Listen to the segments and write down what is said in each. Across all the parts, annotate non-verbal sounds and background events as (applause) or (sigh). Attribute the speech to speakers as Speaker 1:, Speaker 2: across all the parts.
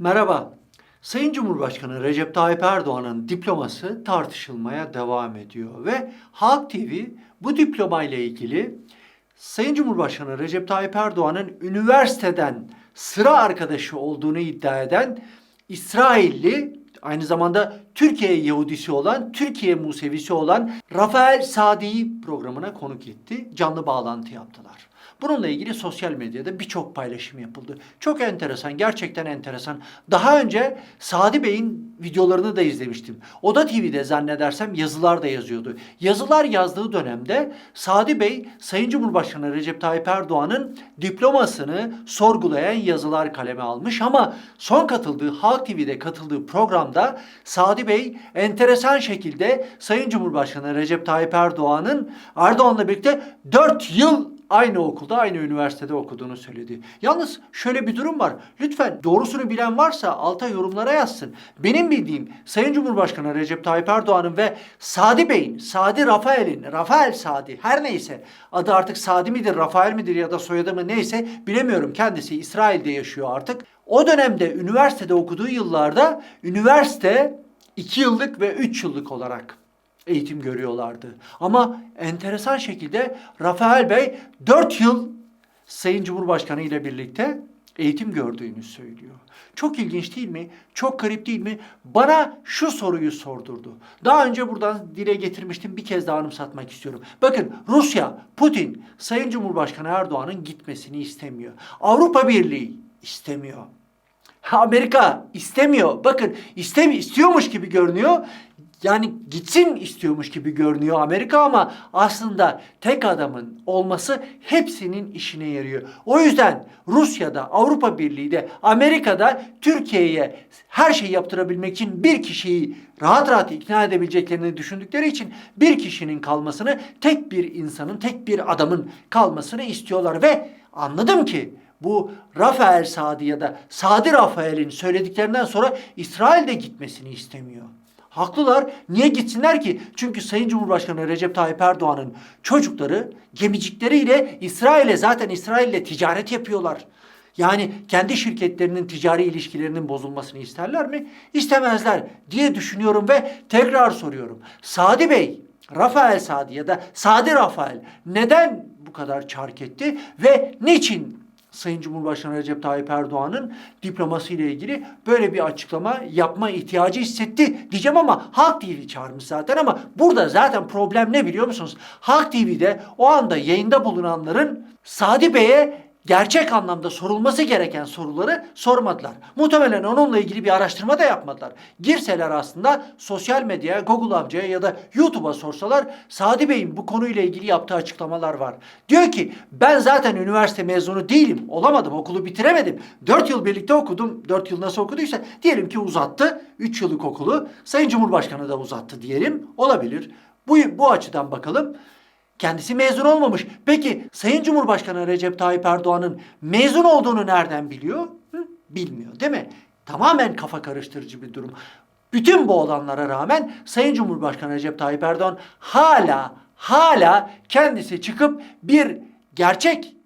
Speaker 1: Merhaba. Sayın Cumhurbaşkanı Recep Tayyip Erdoğan'ın diploması tartışılmaya devam ediyor ve Halk TV bu diploma ile ilgili Sayın Cumhurbaşkanı Recep Tayyip Erdoğan'ın üniversiteden sıra arkadaşı olduğunu iddia eden İsrailli aynı zamanda Türkiye Yahudisi olan, Türkiye Musevisi olan Rafael Sadi'yi programına konuk etti. Canlı bağlantı yaptılar. Bununla ilgili sosyal medyada birçok paylaşım yapıldı. Çok enteresan, gerçekten enteresan. Daha önce Sadi Bey'in videolarını da izlemiştim. Oda TV'de zannedersem yazılar da yazıyordu. Yazılar yazdığı dönemde Sadi Bey, Sayın Cumhurbaşkanı Recep Tayyip Erdoğan'ın diplomasını sorgulayan yazılar kaleme almış ama son katıldığı Halk TV'de katıldığı programda Sadi Bey enteresan şekilde Sayın Cumhurbaşkanı Recep Tayyip Erdoğan'ın Erdoğan'la birlikte 4 yıl aynı okulda, aynı üniversitede okuduğunu söyledi. Yalnız şöyle bir durum var. Lütfen doğrusunu bilen varsa alta yorumlara yazsın. Benim bildiğim Sayın Cumhurbaşkanı Recep Tayyip Erdoğan'ın ve Sadi Bey'in, Sadi Rafael'in, Rafael Sadi her neyse adı artık Sadi midir, Rafael midir ya da soyadı mı neyse bilemiyorum. Kendisi İsrail'de yaşıyor artık. O dönemde üniversitede okuduğu yıllarda üniversite 2 yıllık ve 3 yıllık olarak eğitim görüyorlardı. Ama enteresan şekilde Rafael Bey 4 yıl Sayın Cumhurbaşkanı ile birlikte eğitim gördüğünü söylüyor. Çok ilginç değil mi? Çok garip değil mi? Bana şu soruyu sordurdu. Daha önce buradan dile getirmiştim. Bir kez daha anımsatmak istiyorum. Bakın Rusya, Putin, Sayın Cumhurbaşkanı Erdoğan'ın gitmesini istemiyor. Avrupa Birliği istemiyor. Amerika istemiyor. Bakın istemi istiyormuş gibi görünüyor. Yani gitsin istiyormuş gibi görünüyor Amerika ama aslında tek adamın olması hepsinin işine yarıyor. O yüzden Rusya'da, Avrupa Birliği'de, Amerika'da Türkiye'ye her şeyi yaptırabilmek için bir kişiyi rahat rahat ikna edebileceklerini düşündükleri için bir kişinin kalmasını, tek bir insanın, tek bir adamın kalmasını istiyorlar ve anladım ki bu Rafael Sadi ya da Sadi Rafael'in söylediklerinden sonra İsrail'de gitmesini istemiyor. Haklılar. Niye gitsinler ki? Çünkü Sayın Cumhurbaşkanı Recep Tayyip Erdoğan'ın çocukları gemicikleriyle İsrail'e zaten İsrail'le ticaret yapıyorlar. Yani kendi şirketlerinin ticari ilişkilerinin bozulmasını isterler mi? İstemezler diye düşünüyorum ve tekrar soruyorum. Sadi Bey, Rafael Sadi ya da Sadi Rafael neden bu kadar çark etti ve niçin Sayın Cumhurbaşkanı Recep Tayyip Erdoğan'ın diploması ile ilgili böyle bir açıklama yapma ihtiyacı hissetti diyeceğim ama Halk TV çağırmış zaten ama burada zaten problem ne biliyor musunuz? Halk TV'de o anda yayında bulunanların Sadi Bey'e gerçek anlamda sorulması gereken soruları sormadılar. Muhtemelen onunla ilgili bir araştırma da yapmadılar. Girseler aslında sosyal medyaya, Google amcaya ya da YouTube'a sorsalar Sadi Bey'in bu konuyla ilgili yaptığı açıklamalar var. Diyor ki ben zaten üniversite mezunu değilim. Olamadım, okulu bitiremedim. 4 yıl birlikte okudum. 4 yıl nasıl okuduysa diyelim ki uzattı. 3 yıllık okulu. Sayın Cumhurbaşkanı da uzattı diyelim. Olabilir. Bu, bu açıdan bakalım. Kendisi mezun olmamış. Peki Sayın Cumhurbaşkanı Recep Tayyip Erdoğan'ın mezun olduğunu nereden biliyor? Hı? Bilmiyor değil mi? Tamamen kafa karıştırıcı bir durum. Bütün bu olanlara rağmen Sayın Cumhurbaşkanı Recep Tayyip Erdoğan hala hala kendisi çıkıp bir gerçek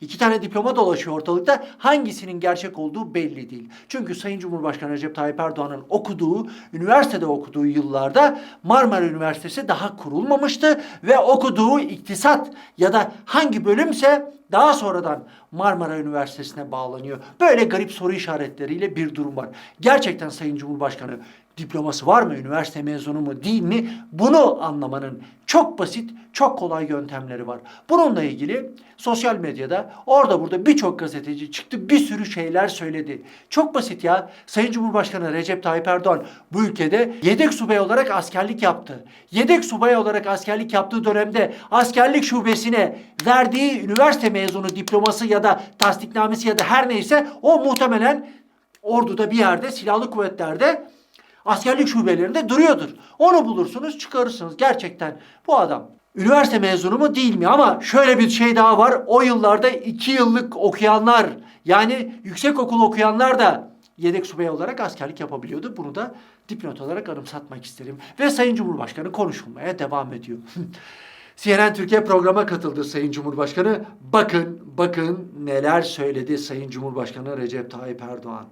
Speaker 1: İki tane diploma dolaşıyor ortalıkta. Hangisinin gerçek olduğu belli değil. Çünkü Sayın Cumhurbaşkanı Recep Tayyip Erdoğan'ın okuduğu, üniversitede okuduğu yıllarda Marmara Üniversitesi daha kurulmamıştı ve okuduğu iktisat ya da hangi bölümse daha sonradan Marmara Üniversitesi'ne bağlanıyor. Böyle garip soru işaretleriyle bir durum var. Gerçekten Sayın Cumhurbaşkanı diploması var mı, üniversite mezunu mu değil mi? Bunu anlamanın çok basit, çok kolay yöntemleri var. Bununla ilgili sosyal medyada orada burada birçok gazeteci çıktı bir sürü şeyler söyledi. Çok basit ya. Sayın Cumhurbaşkanı Recep Tayyip Erdoğan bu ülkede yedek subay olarak askerlik yaptı. Yedek subay olarak askerlik yaptığı dönemde askerlik şubesine verdiği üniversite mezunu diploması ya da tasdiknamesi ya da her neyse o muhtemelen orduda bir yerde silahlı kuvvetlerde askerlik şubelerinde duruyordur. Onu bulursunuz çıkarırsınız. Gerçekten bu adam üniversite mezunu mu değil mi? Ama şöyle bir şey daha var. O yıllarda iki yıllık okuyanlar yani yüksek okul okuyanlar da yedek subay olarak askerlik yapabiliyordu. Bunu da dipnot olarak anımsatmak isterim. Ve Sayın Cumhurbaşkanı konuşulmaya devam ediyor. (laughs) CNN Türkiye programa katıldı Sayın Cumhurbaşkanı. Bakın, bakın neler söyledi Sayın Cumhurbaşkanı Recep Tayyip Erdoğan.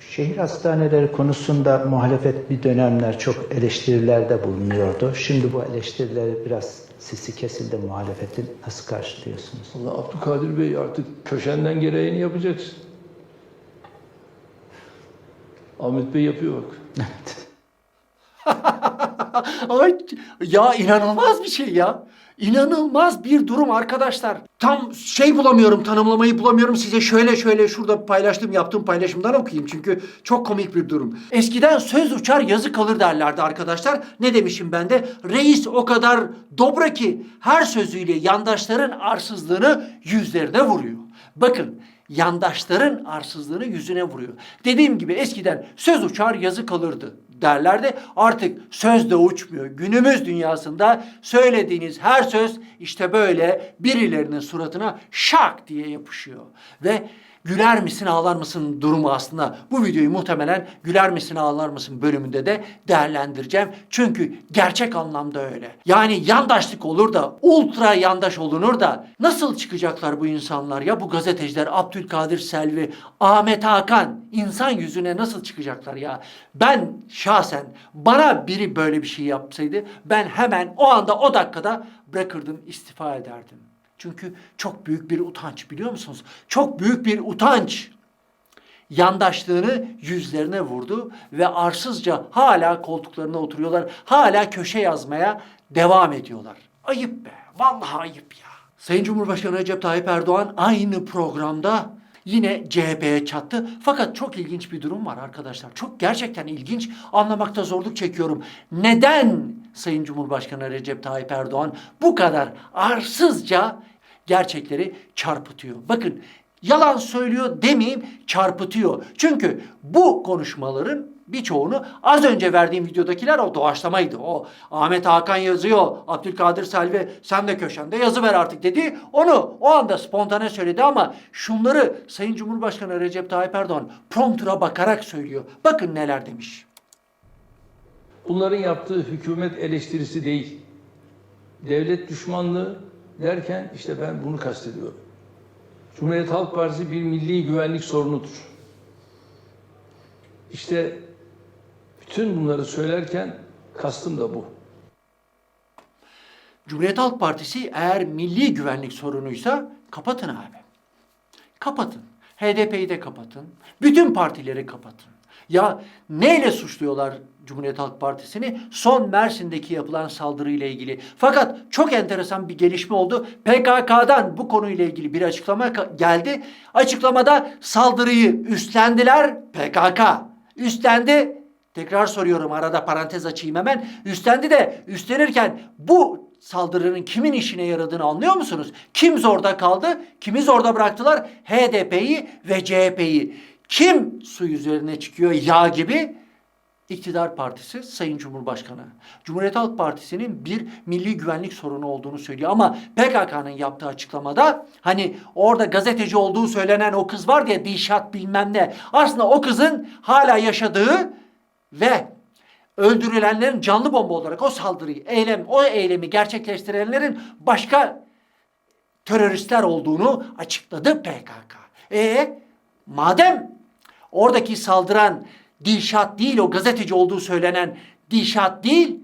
Speaker 2: Şehir hastaneleri konusunda muhalefet bir dönemler çok eleştirilerde bulunuyordu. Şimdi bu eleştirileri biraz sisi kesildi muhalefetin. Nasıl karşılıyorsunuz?
Speaker 3: Allah Abdülkadir Bey artık köşenden gereğini yapacaksın. Ahmet Bey yapıyor bak. (laughs)
Speaker 1: Ay ya inanılmaz bir şey ya. İnanılmaz bir durum arkadaşlar. Tam şey bulamıyorum, tanımlamayı bulamıyorum. Size şöyle şöyle şurada paylaştığım, yaptığım paylaşımdan okuyayım. Çünkü çok komik bir durum. Eskiden söz uçar yazı kalır derlerdi arkadaşlar. Ne demişim ben de? Reis o kadar dobra ki her sözüyle yandaşların arsızlığını yüzlerine vuruyor. Bakın yandaşların arsızlığını yüzüne vuruyor. Dediğim gibi eskiden söz uçar yazı kalırdı derlerdi. Artık söz de uçmuyor. Günümüz dünyasında söylediğiniz her söz işte böyle birilerinin suratına şak diye yapışıyor. Ve güler misin ağlar mısın durumu aslında bu videoyu muhtemelen güler misin ağlar mısın bölümünde de değerlendireceğim. Çünkü gerçek anlamda öyle. Yani yandaşlık olur da ultra yandaş olunur da nasıl çıkacaklar bu insanlar ya bu gazeteciler Abdülkadir Selvi, Ahmet Hakan insan yüzüne nasıl çıkacaklar ya? Ben şahsen bana biri böyle bir şey yapsaydı ben hemen o anda o dakikada bırakırdım istifa ederdim. Çünkü çok büyük bir utanç biliyor musunuz? Çok büyük bir utanç. Yandaşlığını yüzlerine vurdu ve arsızca hala koltuklarına oturuyorlar. Hala köşe yazmaya devam ediyorlar. Ayıp be. Vallahi ayıp ya. Sayın Cumhurbaşkanı Recep Tayyip Erdoğan aynı programda yine CHP'ye çattı. Fakat çok ilginç bir durum var arkadaşlar. Çok gerçekten ilginç. Anlamakta zorluk çekiyorum. Neden Sayın Cumhurbaşkanı Recep Tayyip Erdoğan bu kadar arsızca gerçekleri çarpıtıyor? Bakın yalan söylüyor demeyeyim çarpıtıyor. Çünkü bu konuşmaların birçoğunu az önce verdiğim videodakiler o doğaçlamaydı. O Ahmet Hakan yazıyor, Abdülkadir Selvi sen de köşende yazı ver artık dedi. Onu o anda spontane söyledi ama şunları Sayın Cumhurbaşkanı Recep Tayyip Erdoğan promptura bakarak söylüyor. Bakın neler demiş.
Speaker 3: Bunların yaptığı hükümet eleştirisi değil. Devlet düşmanlığı derken işte ben bunu kastediyorum. Cumhuriyet Halk Partisi bir milli güvenlik sorunudur. İşte bütün bunları söylerken kastım da bu.
Speaker 1: Cumhuriyet Halk Partisi eğer milli güvenlik sorunuysa kapatın abi. Kapatın. HDP'yi de kapatın. Bütün partileri kapatın. Ya neyle suçluyorlar Cumhuriyet Halk Partisi'ni? Son Mersin'deki yapılan saldırıyla ilgili. Fakat çok enteresan bir gelişme oldu. PKK'dan bu konuyla ilgili bir açıklama geldi. Açıklamada saldırıyı üstlendiler PKK. Üstlendi. Tekrar soruyorum arada parantez açayım hemen. Üstlendi de üstlenirken bu saldırının kimin işine yaradığını anlıyor musunuz? Kim zorda kaldı? Kimi zorda bıraktılar? HDP'yi ve CHP'yi. Kim su üzerine çıkıyor yağ gibi? İktidar Partisi Sayın Cumhurbaşkanı. Cumhuriyet Halk Partisi'nin bir milli güvenlik sorunu olduğunu söylüyor ama PKK'nın yaptığı açıklamada hani orada gazeteci olduğu söylenen o kız var diye Dişat bilmem ne. Aslında o kızın hala yaşadığı ve öldürülenlerin canlı bomba olarak o saldırıyı, eylem, o eylemi gerçekleştirenlerin başka teröristler olduğunu açıkladı PKK. E madem oradaki saldıran Dilşat değil o gazeteci olduğu söylenen Dilşat değil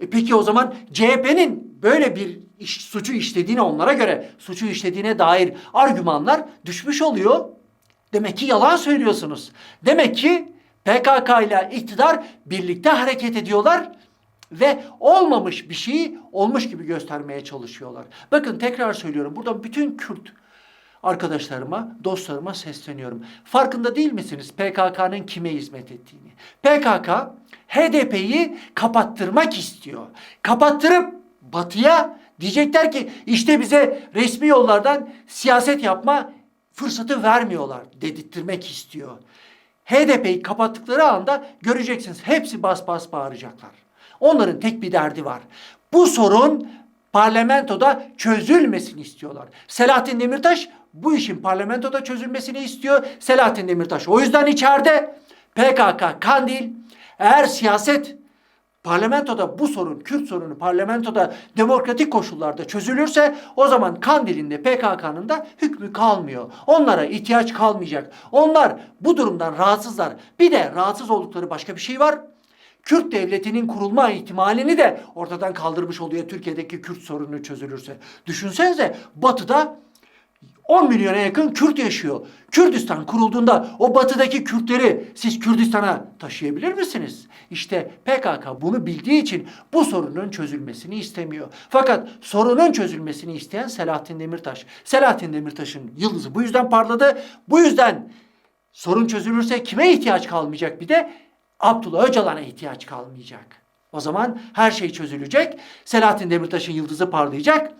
Speaker 1: e peki o zaman CHP'nin böyle bir iş, suçu işlediğine onlara göre suçu işlediğine dair argümanlar düşmüş oluyor. Demek ki yalan söylüyorsunuz. Demek ki PKK ile iktidar birlikte hareket ediyorlar ve olmamış bir şeyi olmuş gibi göstermeye çalışıyorlar. Bakın tekrar söylüyorum. Burada bütün Kürt arkadaşlarıma, dostlarıma sesleniyorum. Farkında değil misiniz PKK'nın kime hizmet ettiğini? PKK HDP'yi kapattırmak istiyor. Kapattırıp batıya diyecekler ki işte bize resmi yollardan siyaset yapma fırsatı vermiyorlar dedirtmek istiyor. HDP'yi kapattıkları anda göreceksiniz hepsi bas bas bağıracaklar. Onların tek bir derdi var. Bu sorun parlamentoda çözülmesini istiyorlar. Selahattin Demirtaş bu işin parlamentoda çözülmesini istiyor. Selahattin Demirtaş o yüzden içeride. PKK Kandil eğer siyaset parlamentoda bu sorun, Kürt sorunu parlamentoda demokratik koşullarda çözülürse o zaman Kandil'in de PKK'nın da hükmü kalmıyor. Onlara ihtiyaç kalmayacak. Onlar bu durumdan rahatsızlar. Bir de rahatsız oldukları başka bir şey var. Kürt devletinin kurulma ihtimalini de ortadan kaldırmış oluyor Türkiye'deki Kürt sorunu çözülürse. Düşünsenize batıda 10 milyona yakın Kürt yaşıyor. Kürdistan kurulduğunda o batıdaki Kürtleri siz Kürdistan'a taşıyabilir misiniz? İşte PKK bunu bildiği için bu sorunun çözülmesini istemiyor. Fakat sorunun çözülmesini isteyen Selahattin Demirtaş. Selahattin Demirtaş'ın yıldızı bu yüzden parladı. Bu yüzden sorun çözülürse kime ihtiyaç kalmayacak bir de Abdullah Öcalan'a ihtiyaç kalmayacak. O zaman her şey çözülecek. Selahattin Demirtaş'ın yıldızı parlayacak.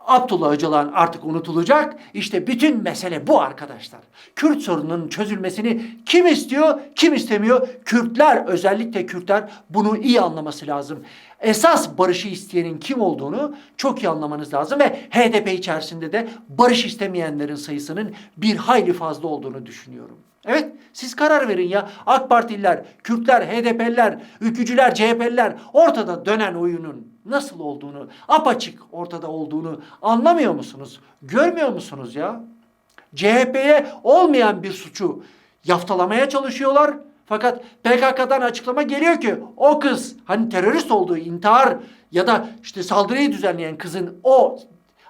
Speaker 1: Abdullah Öcalan artık unutulacak. İşte bütün mesele bu arkadaşlar. Kürt sorununun çözülmesini kim istiyor, kim istemiyor? Kürtler, özellikle Kürtler bunu iyi anlaması lazım. Esas barışı isteyenin kim olduğunu çok iyi anlamanız lazım ve HDP içerisinde de barış istemeyenlerin sayısının bir hayli fazla olduğunu düşünüyorum. Evet siz karar verin ya. AK Partililer, Kürtler, HDP'liler, ülkücüler, CHP'liler ortada dönen oyunun nasıl olduğunu, apaçık ortada olduğunu anlamıyor musunuz? Görmüyor musunuz ya? CHP'ye olmayan bir suçu yaftalamaya çalışıyorlar. Fakat PKK'dan açıklama geliyor ki o kız hani terörist olduğu intihar ya da işte saldırıyı düzenleyen kızın o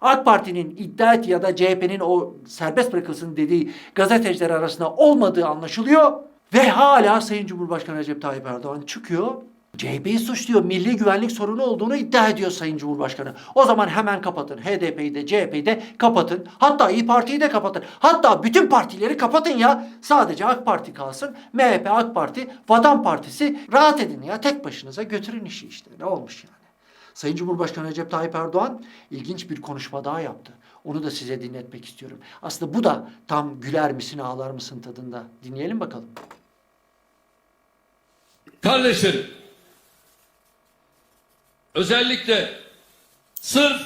Speaker 1: AK Parti'nin iddia ettiği ya da CHP'nin o serbest bırakılsın dediği gazeteciler arasında olmadığı anlaşılıyor. Ve hala Sayın Cumhurbaşkanı Recep Tayyip Erdoğan çıkıyor. CHP'yi suçluyor. Milli güvenlik sorunu olduğunu iddia ediyor Sayın Cumhurbaşkanı. O zaman hemen kapatın. HDP'yi de CHP'yi de kapatın. Hatta İyi Parti'yi de kapatın. Hatta bütün partileri kapatın ya. Sadece AK Parti kalsın. MHP, AK Parti, Vatan Partisi rahat edin ya. Tek başınıza götürün işi işte. Ne olmuş yani? Sayın Cumhurbaşkanı Recep Tayyip Erdoğan ilginç bir konuşma daha yaptı. Onu da size dinletmek istiyorum. Aslında bu da tam güler misin ağlar mısın tadında. Dinleyelim bakalım.
Speaker 3: Kardeşlerim, özellikle sırf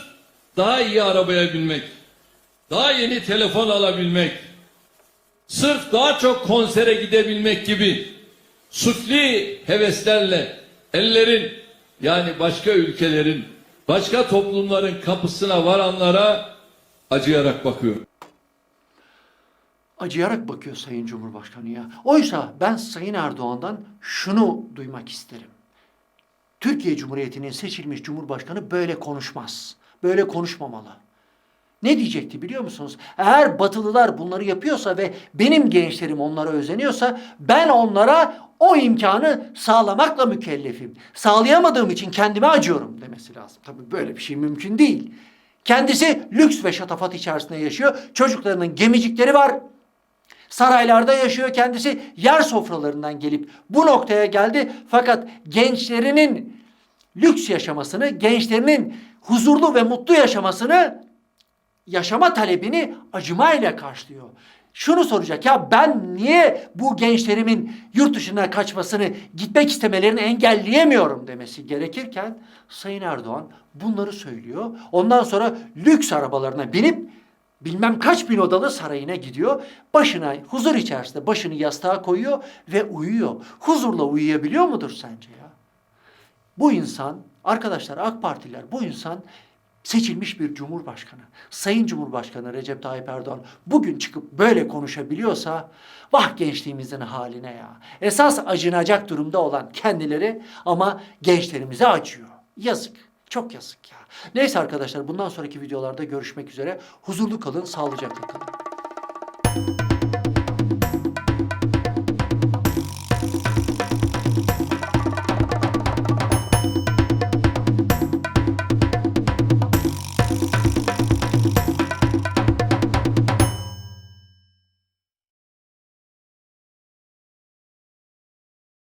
Speaker 3: daha iyi arabaya binmek, daha yeni telefon alabilmek, sırf daha çok konsere gidebilmek gibi sufli heveslerle ellerin yani başka ülkelerin, başka toplumların kapısına varanlara acıyarak bakıyorum.
Speaker 1: Acıyarak bakıyor Sayın Cumhurbaşkanı ya. Oysa ben Sayın Erdoğan'dan şunu duymak isterim. Türkiye Cumhuriyeti'nin seçilmiş Cumhurbaşkanı böyle konuşmaz. Böyle konuşmamalı. Ne diyecekti biliyor musunuz? Eğer Batılılar bunları yapıyorsa ve benim gençlerim onlara özeniyorsa ben onlara o imkanı sağlamakla mükellefim. Sağlayamadığım için kendime acıyorum demesi lazım. Tabii böyle bir şey mümkün değil. Kendisi lüks ve şatafat içerisinde yaşıyor. Çocuklarının gemicikleri var. Saraylarda yaşıyor kendisi. Yer sofralarından gelip bu noktaya geldi. Fakat gençlerinin lüks yaşamasını, gençlerinin huzurlu ve mutlu yaşamasını yaşama talebini acımayla karşılıyor. Şunu soracak ya ben niye bu gençlerimin yurt dışına kaçmasını, gitmek istemelerini engelleyemiyorum demesi gerekirken Sayın Erdoğan bunları söylüyor. Ondan sonra lüks arabalarına binip bilmem kaç bin odalı sarayına gidiyor. Başına huzur içerisinde başını yastığa koyuyor ve uyuyor. Huzurla uyuyabiliyor mudur sence ya? Bu insan, arkadaşlar AK Partiler bu insan seçilmiş bir cumhurbaşkanı. Sayın Cumhurbaşkanı Recep Tayyip Erdoğan bugün çıkıp böyle konuşabiliyorsa vah gençliğimizin haline ya. Esas acınacak durumda olan kendileri ama gençlerimize acıyor. Yazık. Çok yazık ya. Neyse arkadaşlar bundan sonraki videolarda görüşmek üzere. Huzurlu kalın, sağlıcakla kalın.